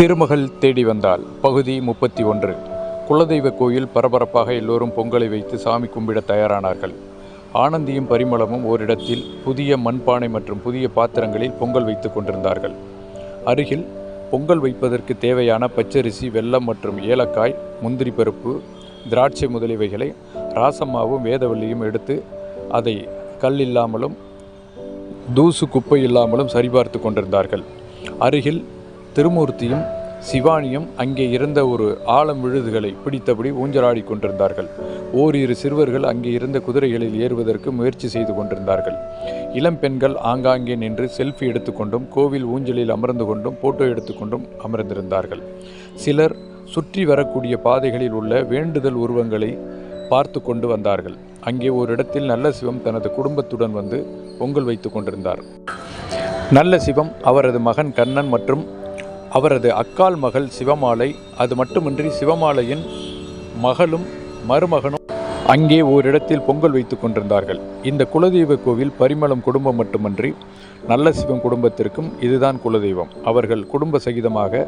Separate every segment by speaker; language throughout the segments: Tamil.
Speaker 1: திருமகள் தேடி வந்தால் பகுதி முப்பத்தி ஒன்று. குலதெய்வ கோயில் பரபரப்பாக எல்லோரும் பொங்கலை வைத்து சாமி கும்பிட தயாரானார்கள். ஆனந்தியும் பரிமளமும் ஓரிடத்தில் புதிய மண்பானை மற்றும் புதிய பாத்திரங்களில் பொங்கல் வைத்து கொண்டிருந்தார்கள். அருகில் பொங்கல் வைப்பதற்கு தேவையான பச்சரிசி வெல்லம் மற்றும் ஏலக்காய் முந்திரி பருப்பு திராட்சை முதலியவைகளை ராசம்மாவும் வேதவல்லியும் எடுத்து அதை கல் இல்லாமலும் தூசு குப்பை இல்லாமலும் சரிபார்த்து கொண்டிருந்தார்கள். அருகில் திருமூர்த்தியும் சிவானியும் அங்கே இருந்த ஒரு ஆழம் விழுதுகளை பிடித்தபடி ஊஞ்சலாடி கொண்டிருந்தார்கள். ஓரிரு சிறுவர்கள் அங்கே இருந்த குதிரைகளில் ஏறுவதற்கு முயற்சி செய்து கொண்டிருந்தார்கள். இளம் பெண்கள் ஆங்காங்கே நின்று செல்ஃபி எடுத்துக்கொண்டும் கோவில் ஊஞ்சலில் அமர்ந்து கொண்டும் போட்டோ எடுத்துக்கொண்டும் அமர்ந்திருந்தார்கள். சிலர் சுற்றி வரக்கூடிய பாதைகளில் உள்ள வேண்டுதல் உருவங்களை பார்த்து கொண்டு வந்தார்கள். அங்கே ஒரு இடத்தில் நல்ல சிவம் தனது குடும்பத்துடன் வந்து பொங்கல் வைத்து கொண்டிருந்தார். நல்ல சிவம் அவரது மகன் கண்ணன் மற்றும் அவரது அக்கால் மகள் சிவமாலை அது மட்டுமின்றி சிவமாலையின் மகளும் மருமகனும் அங்கே ஓரிடத்தில் பொங்கல் வைத்து கொண்டிருந்தார்கள். இந்த குலதெய்வ கோவில் பரிமளம் குடும்பம் மட்டுமன்றி நல்ல சிவம் குடும்பத்திற்கும் இதுதான் குலதெய்வம். அவர்கள் குடும்ப சகிதமாக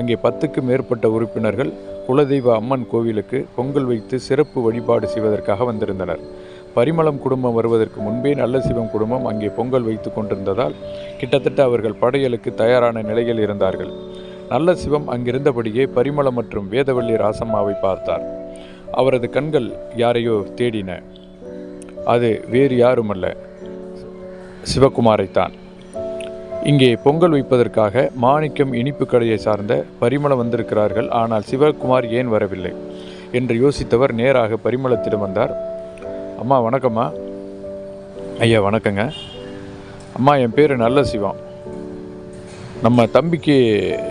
Speaker 1: அங்கே பத்துக்கும் மேற்பட்ட உறுப்பினர்கள் குலதெய்வ அம்மன் கோவிலுக்கு பொங்கல் வைத்து சிறப்பு வழிபாடு செய்வதற்காக வந்திருந்தனர். பரிமளம் குடும்பம் வருவதற்கு முன்பே நல்ல சிவம் குடும்பம் அங்கே பொங்கல் வைத்து கொண்டிருந்ததால் கிட்டத்தட்ட அவர்கள் படையலுக்கு தயாரான நிலையில் இருந்தார்கள். நல்ல சிவம் அங்கிருந்தபடியே பரிமளம் மற்றும் வேதவள்ளி ராசம்மாவை பார்த்தார். அவரது கண்கள் யாரையோ தேடின. அது வேறு யாருமல்ல. சிவகுமாரைத்தான். இங்கே பொங்கல் வைப்பதற்காக மாணிக்கம் இனிப்பு கடையை சார்ந்த பரிமளம் வந்திருக்கிறார்கள். ஆனால் சிவகுமார் ஏன் வரவில்லை? என்று யோசித்தவர் நேராக பரிமளத்திடம் வந்தார். அம்மா வணக்கம்மா. ஐயா வணக்கங்க. அம்மா என் பேர் நல்ல சிவம். நம்ம தம்பிக்கு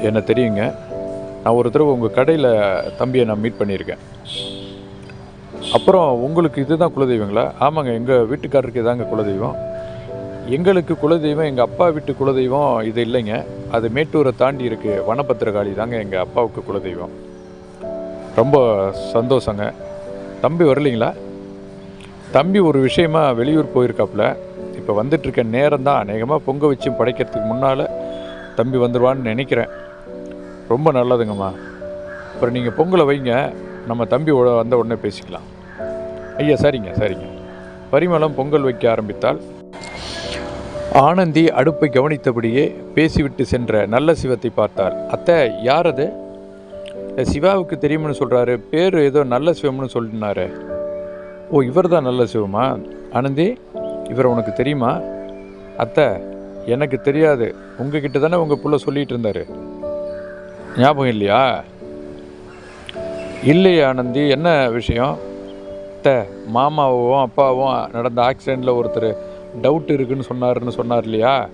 Speaker 1: என்ன தெரியுங்க? நான் ஒரு தடவை உங்கள் கடையில் தம்பியை நான் மீட் பண்ணியிருக்கேன். அப்புறம் உங்களுக்கு இதுதான் குலதெய்வங்களா? ஆமாங்க எங்கள் வீட்டுக்காரருக்கு இதாங்க குலதெய்வம். எங்களுக்கு குலதெய்வம் எங்கள் அப்பா வீட்டு குலதெய்வம் இது இல்லைங்க. அது மேட்டூரை தாண்டி இருக்குது வனபத்திரகாளி தாங்க எங்கள் அப்பாவுக்கு குலதெய்வம். ரொம்ப சந்தோஷங்க. தம்பி வரலைங்களா? தம்பி ஒரு விஷயமா வெளியூர் போயிருக்காப்புல. இப்போ வந்துட்டுருக்க நேரம் தான் அநேகமாக பொங்க வச்சு படைக்கிறதுக்கு முன்னால் தம்பி வந்துடுவான்னு நினைக்கிறேன். ரொம்ப நல்லதுங்கம்மா. அப்புறம் நீங்கள் பொங்கலை வைங்க. நம்ம தம்பி வந்த உடனே பேசிக்கலாம். ஐயா சரிங்க சரிங்க. பரிமளம் பொங்கல் வைக்க ஆரம்பித்தால் ஆனந்தி அடுப்பை கவனித்தபடியே பேசிவிட்டு சென்ற நல்ல சிவத்தை பார்த்தாள். அத்தை யார் அது? சிவாவுக்கு தெரியும்னு சொல்கிறாரு பேர் ஏதோ நல்ல சிவம்னு சொல்லினாரு. ஓ இவர் தான் நல்ல சிவமா? ஆனந்தி இவர் உனக்கு தெரியுமா? அத்தை எனக்கு தெரியாது. உங்ககிட்ட தானே உங்கள் புள்ள சொல்லிகிட்டு இருந்தார். ஞாபகம் இல்லையா? இல்லையே ஆனந்தி என்ன விஷயம்? அத்தை மாமாவும் அப்பாவும் நடந்த ஆக்சிடெண்ட்டில் ஒருத்தர் டவுட் இருக்குன்னு சொன்னாருன்னு சொன்னார் இல்லையா?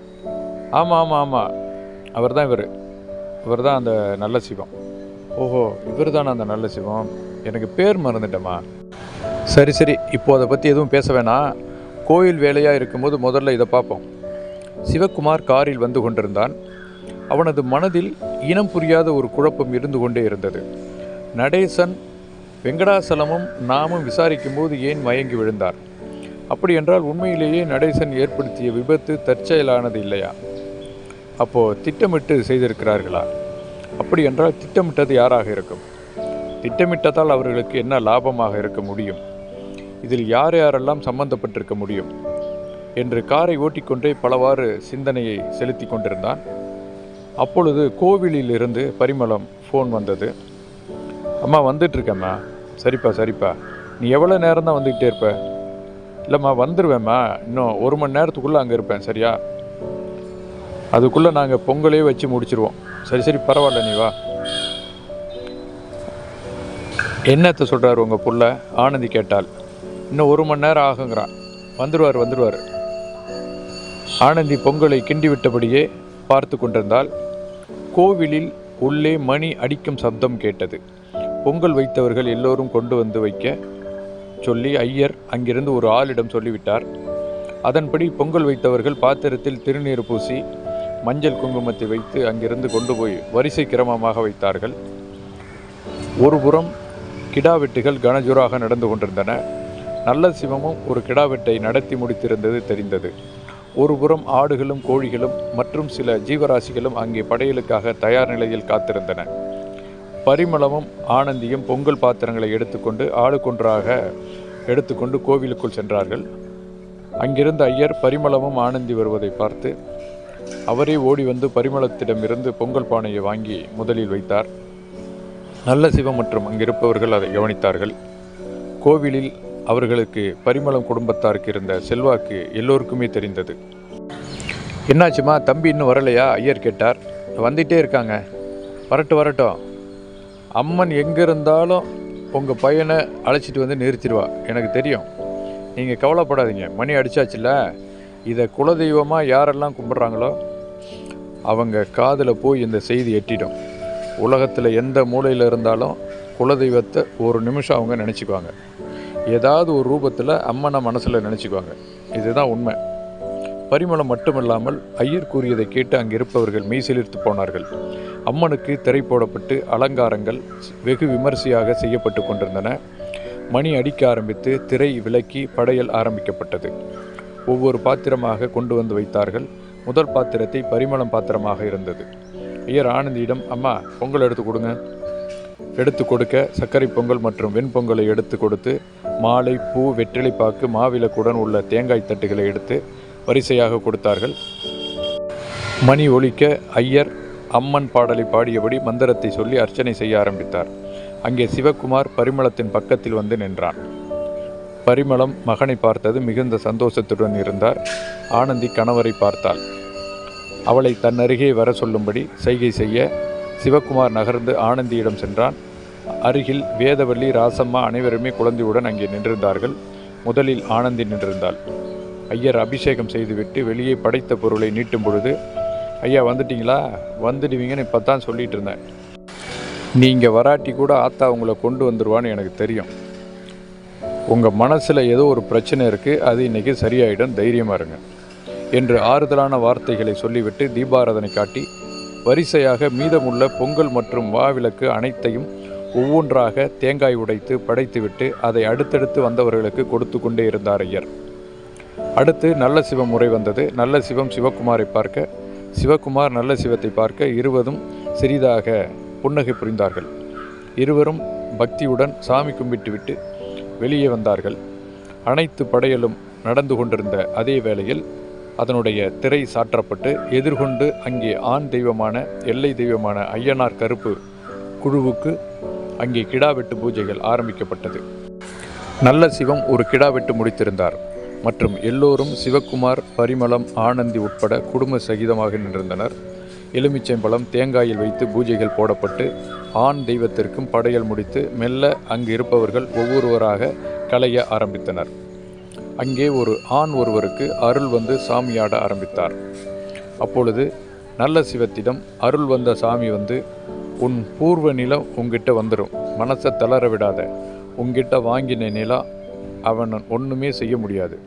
Speaker 1: ஆமாம் ஆமாம் ஆமாம் அவர் தான் இவர். இவர் தான் அந்த நல்ல சிவம். ஓஹோ இவர் தானே அந்த நல்ல சிவம்? எனக்கு பேர் மறந்துட்டேம்மா. சரி சரி. இப்போ அதை பற்றி எதுவும் பேச வேணாம் கோயில் வேலையாக இருக்கும்போது முதல்ல இதை பார்ப்போம் சிவக்குமார் காரில் வந்து கொண்டிருந்தான். அவனது மனதில் இனம் புரியாத ஒரு குழப்பம் இருந்து கொண்டே இருந்தது. நடேசன் வெங்கடாசலமும் நாமும் விசாரிக்கும்போது ஏன் மயங்கி விழுந்தார்? அப்படி என்றால் உண்மையிலேயே நடேசன் ஏற்படுத்திய விபத்து தற்செயலானது இல்லையா? அப்போது திட்டமிட்டு செய்திருக்கிறார்களா? அப்படி என்றால் திட்டமிட்டது யாராக இருக்கும்? திட்டமிட்டதால் அவர்களுக்கு என்ன லாபமாக இருக்க முடியும்? இதில் யார் யாரெல்லாம் சம்பந்தப்பட்டிருக்க முடியும்? என்று காரை ஓட்டிக்கொண்டே பலவாறு சிந்தனையை செலுத்தி கொண்டிருந்தான். அப்பொழுது கோவிலில் இருந்து பரிமளம் ஃபோன் வந்தது. அம்மா வந்துட்டுருக்கேம்மா. சரிப்பா சரிப்பா. நீ எவ்வளோ நேரம் தான் வந்துக்கிட்டே இருப்ப? இல்லைம்மா வந்துடுவேம்மா இன்னும் ஒரு மணி நேரத்துக்குள்ளே அங்கே இருப்பேன் சரியா? அதுக்குள்ளே நாங்கள் பொங்கலே வச்சு முடிச்சிருவோம். சரி சரி பரவாயில்ல நீ வா. என்னத்தை சொல்கிறாரு உங்கள் புள்ள? ஆனந்தி கேட்டாள். இன்னும் ஒரு மணி நேரம் ஆகுங்கிறான். வந்துடுவார் வந்துடுவார் ஆனந்தி பொங்கலை கிண்டிவிட்டபடியே பார்த்து கொண்டிருந்தால் கோவிலில் உள்ளே மணி அடிக்கும் சப்தம் கேட்டது. பொங்கல் வைத்தவர்கள் எல்லோரும் கொண்டு வந்து வைக்க சொல்லி ஐயர் அங்கிருந்து ஒரு ஆளிடம் சொல்லிவிட்டார். அதன்படி பொங்கல் வைத்தவர்கள் பாத்திரத்தில் திருநீர் பூசி மஞ்சள் குங்குமத்தை வைத்து அங்கிருந்து கொண்டு போய் வரிசை கிரமமாக வைத்தார்கள். ஒருபுறம் கிடாவெட்டுகள் கனஜோராக நடந்து கொண்டிருந்தன. நல்ல சிவமும் ஒரு கிடாவெட்டை நடத்தி முடித்திருந்தது தெரிந்தது. ஒருபுறம் ஆடுகளும் கோழிகளும் மற்றும் சில ஜீவராசிகளும் அங்கே படையலுக்காக தயார் நிலையில் காத்திருந்தன. பரிமளமும் ஆனந்தியும் பொங்கல் பாத்திரங்களை எடுத்துக்கொண்டு ஆளுக்கொன்றாக எடுத்துக்கொண்டு கோவிலுக்குள் சென்றார்கள். அங்கிருந்த ஐயர் பரிமளமும் ஆனந்தி வருவதை பார்த்து அவரே ஓடி வந்து பரிமளத்திடமிருந்து பொங்கல் பானையை வாங்கி முதலில் வைத்தார். நல்ல சிவம் மற்றும் அங்கிருப்பவர்கள் அதை கவனித்தார்கள். கோவிலில் அவர்களுக்கு பரிமளம் குடும்பத்தாருக்கு இருந்த செல்வாக்கு எல்லோருக்குமே தெரிந்தது. என்னாச்சுமா தம்பி இன்னும் வரலையா? ஐயர் கேட்டார். வந்துட்டே இருக்காங்க. வரட்டும் வரட்டும். அம்மன் எங்கே இருந்தாலும் உங்கள் பையனை அழைச்சிட்டு வந்து நிறுத்திடுவா எனக்கு தெரியும். நீங்கள் கவலைப்படாதீங்க. மணி அடிச்சாச்சுல்ல? இதை குலதெய்வமாக யாரெல்லாம் கும்பிட்றாங்களோ அவங்க காதில் போய் இந்த செய்தி எட்டிடும். உலகத்தில் எந்த மூலையில் இருந்தாலும் குலதெய்வத்தை ஒரு நிமிஷம் அவங்க நினச்சிக்குவாங்க. ஏதாவது ஒரு ரூபத்தில் அம்மனை மனசில் நினச்சிக்குவாங்க. இதுதான் உண்மை. பரிமளம் மட்டுமல்லாமல் ஐயர் கூறியதை கேட்டு அங்கே இருப்பவர்கள் மெய்சிலிர்த்து போனார்கள். அம்மனுக்கு திரை போடப்பட்டு அலங்காரங்கள் வெகு விமரிசையாக செய்யப்பட்டு கொண்டிருந்தன. மணி அடிக்க ஆரம்பித்து திரை விலக்கி படையல் ஆரம்பிக்கப்பட்டது. ஒவ்வொரு பாத்திரமாக கொண்டு வந்து வைத்தார்கள். முதல் பாத்திரத்தை பரிமளம் பாத்திரமாக இருந்தது. ஐயர் ஆனந்தியிடம் அம்மா பொங்கல் எடுத்து கொடுங்க. எடுத்து கொடுக்க சர்க்கரை பொங்கல் மற்றும் வெண்பொங்கலை எடுத்து கொடுத்து மாலை பூ வெற்றிலைப்பாக்கு மாவிளக்குடன் உள்ள தேங்காய் தட்டுகளை எடுத்து வரிசையாக கொடுத்தார்கள். மணி ஒலிக்க ஐயர் அம்மன் பாடலை பாடியபடி மந்திரத்தை சொல்லி அர்ச்சனை செய்ய ஆரம்பித்தார். அங்கே சிவகுமார் பரிமளத்தின் பக்கத்தில் வந்து நின்றான். பரிமளம் மகனை பார்த்தது மிகுந்த சந்தோஷத்துடன் இருந்தார். ஆனந்தி கணவரை பார்த்தாள். அவளை தன்னருகே வர சொல்லும்படி செய்கை செய்ய சிவகுமார் நகர்ந்து ஆனந்தியிடம் சென்றான். அருகில் வேதவள்ளி ராசம்மா அனைவருமே குழந்தையுடன் அங்கே நின்றிருந்தார்கள். முதலில் ஆனந்தி நின்றிருந்தாள். ஐயர் அபிஷேகம் செய்துவிட்டு வெளியே படைத்த பொருளை நீட்டும் பொழுது ஐயா வந்துட்டீங்களா? வந்துடுவீங்கன்னு இப்போ தான் சொல்லிட்டு இருந்தேன். நீங்கள் வராட்டி கூட ஆத்தா உங்களை கொண்டு வந்துடுவான்னு எனக்கு தெரியும். உங்கள் மனசில் ஏதோ ஒரு பிரச்சனை இருக்குது அது இன்றைக்கி சரியாயிடும். தைரியமாக இருங்க. என்று ஆறுதலான வார்த்தைகளை சொல்லிவிட்டு தீபாராதனை காட்டி வரிசையாக மீதமுள்ள பொங்கல் மற்றும் வாவிளக்கு அனைத்தையும் ஒவ்வொன்றாக தேங்காய் உடைத்து படைத்துவிட்டு அதை அடுத்தடுத்து வந்தவர்களுக்கு கொடுத்து கொண்டே இருந்தார் ஐயர். அடுத்து நல்ல சிவம் முறை வந்தது. நல்ல சிவம் சிவகுமாரை பார்க்க சிவகுமார் நல்ல சிவத்தை பார்க்க இருவரும் சிறிதாக புன்னகை புரிந்தார்கள். இருவரும் பக்தியுடன் சாமி கும்பிட்டுவிட்டு வெளியே வந்தார்கள். அனைத்து படையலும் நடந்து கொண்டிருந்த அதே வேளையில் அதனுடைய திரை சாற்றப்பட்டு எதிர்கொண்டு அங்கே ஆண் தெய்வமான எல்லை தெய்வமான ஐயனார் கருப்பு குழுவுக்கு அங்கே கிடா வெட்டு பூஜைகள் ஆரம்பிக்கப்பட்டது. நல்ல சிவம் ஒரு கிடா வெட்டு முடித்திருந்தார். மற்றும் எல்லோரும் சிவக்குமார் பரிமளம் ஆனந்தி உட்பட குடும்ப சகிதமாக நின்றிருந்தனர். எலுமிச்சம்பழம் தேங்காயில் வைத்து பூஜைகள் போடப்பட்டு ஆண் தெய்வத்திற்கும் படையல் முடித்து மெல்ல அங்கு இருப்பவர்கள் ஒவ்வொருவராக கலைய ஆரம்பித்தனர். அங்கே ஒரு ஆண் ஒருவருக்கு அருள் வந்து சாமியாட ஆரம்பித்தார். அப்பொழுது நல்ல சிவத்திடம் அருள் வந்த சாமி வந்து உன் பூர்வ நிலம் உங்ககிட்ட வந்துடும் மனசை தளர விடாத. உங்ககிட்ட வாங்கின நிலா அவன் ஒன்றுமே செய்ய முடியாது.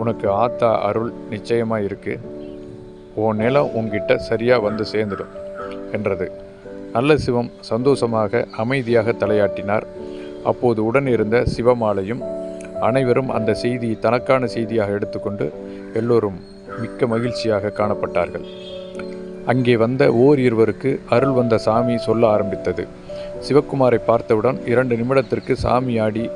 Speaker 1: உனக்கு ஆத்தா அருள் நிச்சயமாக இருக்குது உன் நிலம் உங்ககிட்ட சரியாக வந்து சேர்ந்துடும் என்றது. நல்ல சிவம் சந்தோஷமாக அமைதியாக தலையாட்டினார். அப்போது உடன் இருந்த சிவமாலையும் அனைவரும் அந்த செய்தியை தனக்கான செய்தியாக எடுத்துக்கொண்டு எல்லோரும் மிக்க மகிழ்ச்சியாக காணப்பட்டார்கள். அங்கே வந்த ஓர் இருவருக்கு அருள் வந்த சாமி சொல்ல ஆரம்பித்தது. சிவக்குமாரை பார்த்தவுடன் இரண்டு நிமிடத்திற்கு சாமி ஆடி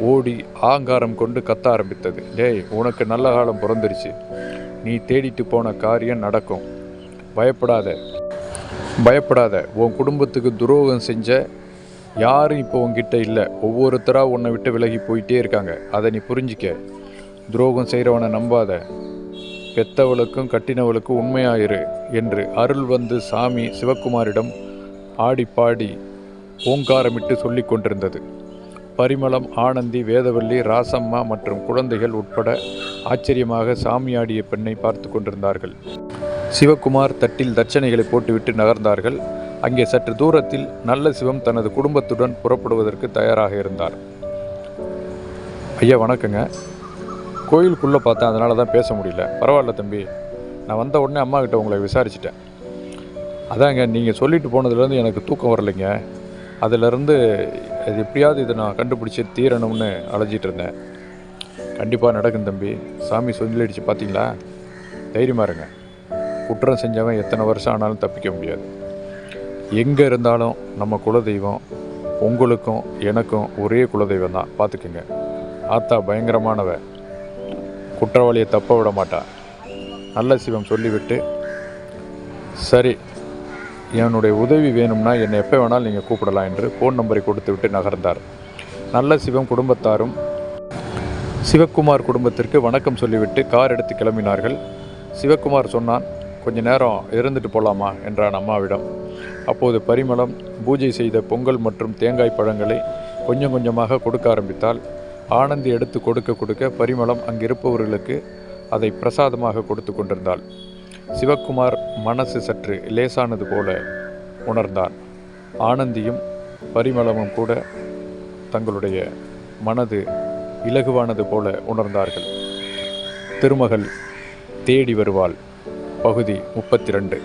Speaker 1: ஓடி ஆங்காரம் கொண்டு கத்த ஆரம்பித்தது. டேய் உனக்கு நல்ல காலம் பிறந்துருச்சு. நீ தேடிட்டு போன காரியம் நடக்கும். பயப்படாத. பயப்படாத. உன் குடும்பத்துக்கு துரோகம் செஞ்ச யாரும் இப்போ உங்ககிட்ட இல்லை. ஒவ்வொருத்தராக உன்னை விட்டு விலகி போயிட்டே இருக்காங்க. அதை நீ புரிஞ்சிக்க. துரோகம் செய்கிறவனை நம்பாத. பெத்தவளுக்கும் கட்டினவளுக்கும் உண்மையாயிரு என்று அருள் வந்து சாமி சிவக்குமாரிடம் ஆடி பாடி ஓங்காரமிட்டு சொல்லி கொண்டிருந்தது. பரிமளம் ஆனந்தி வேதவல்லி ராசம்மா மற்றும் குழந்தைகள் உட்பட ஆச்சரியமாக சாமியாடிய பெண்ணை பார்த்து கொண்டிருந்தார்கள். சிவகுமார் தட்டில் தட்சணைகளை போட்டுவிட்டு நகர்ந்தார்கள். அங்கே சற்று தூரத்தில் நல்ல சிவம் தனது குடும்பத்துடன் புறப்படுவதற்கு தயாராக இருந்தார். ஐயா வணக்கங்க. கோயிலுக்குள்ளே பார்த்தேன் அதனால தான் பேச முடியல. பரவாயில்ல தம்பி. நான் வந்த உடனே அம்மா கிட்ட உங்களை விசாரிச்சிட்டேன். அதாங்க நீங்கள் சொல்லிட்டு போனதுலேருந்து எனக்கு தூக்கம் வரலைங்க. அதிலிருந்து அது எப்படியாவது இதை நான் கண்டுபிடிச்சி தீரணும்னு அழைச்சிட்டு இருந்தேன். கண்டிப்பாக நடக்கும் தம்பி. சாமி சொல்லிடுச்சு பார்த்தீங்களா தைரியமாக இருங்க. குற்றம் செஞ்சவன் எத்தனை வருஷம் ஆனாலும் தப்பிக்க முடியாது. எங்கே இருந்தாலும் நம்ம குலதெய்வம் உங்களுக்கும் எனக்கும் ஒரே குலதெய்வம் தான். பார்த்துக்குங்க. ஆத்தா பயங்கரமானவ. குற்றவாளியை தப்ப விட மாட்டா. நல்ல சிவம் சொல்லிவிட்டு சரி என்னுடைய உதவி வேணும்னா என்னை எப்போ வேணாலும் நீங்கள் கூப்பிடலாம் என்று ஃபோன் நம்பரை கொடுத்து விட்டு நகர்ந்தார். நல்ல சிவம் குடும்பத்தாரும் சிவக்குமார் குடும்பத்திற்கு வணக்கம் சொல்லிவிட்டு கார் எடுத்து கிளம்பினார்கள். சிவக்குமார் சொன்னான் கொஞ்ச நேரம் இருந்துட்டு போகலாமா என்றான் அம்மாவிடம். அப்போது பரிமளம் பூஜை செய்த பொங்கல் மற்றும் தேங்காய் பழங்களை கொஞ்சம் கொஞ்சமாக கொடுக்க ஆரம்பித்தால் ஆனந்தி எடுத்து கொடுக்க கொடுக்க பரிமளம் அங்கிருப்பவர்களுக்கு அதை பிரசாதமாக கொடுத்து கொண்டிருந்தாள். சிவக்குமார் மனசு சற்று லேசானது போல உணர்ந்தான். ஆனந்தியும் பரிமளமும் கூட தங்களுடைய மனது இலகுவானது போல உணர்ந்தார்கள். திருமகள் தேடி வருவாள். பகுதி முப்பத்தி ரெண்டு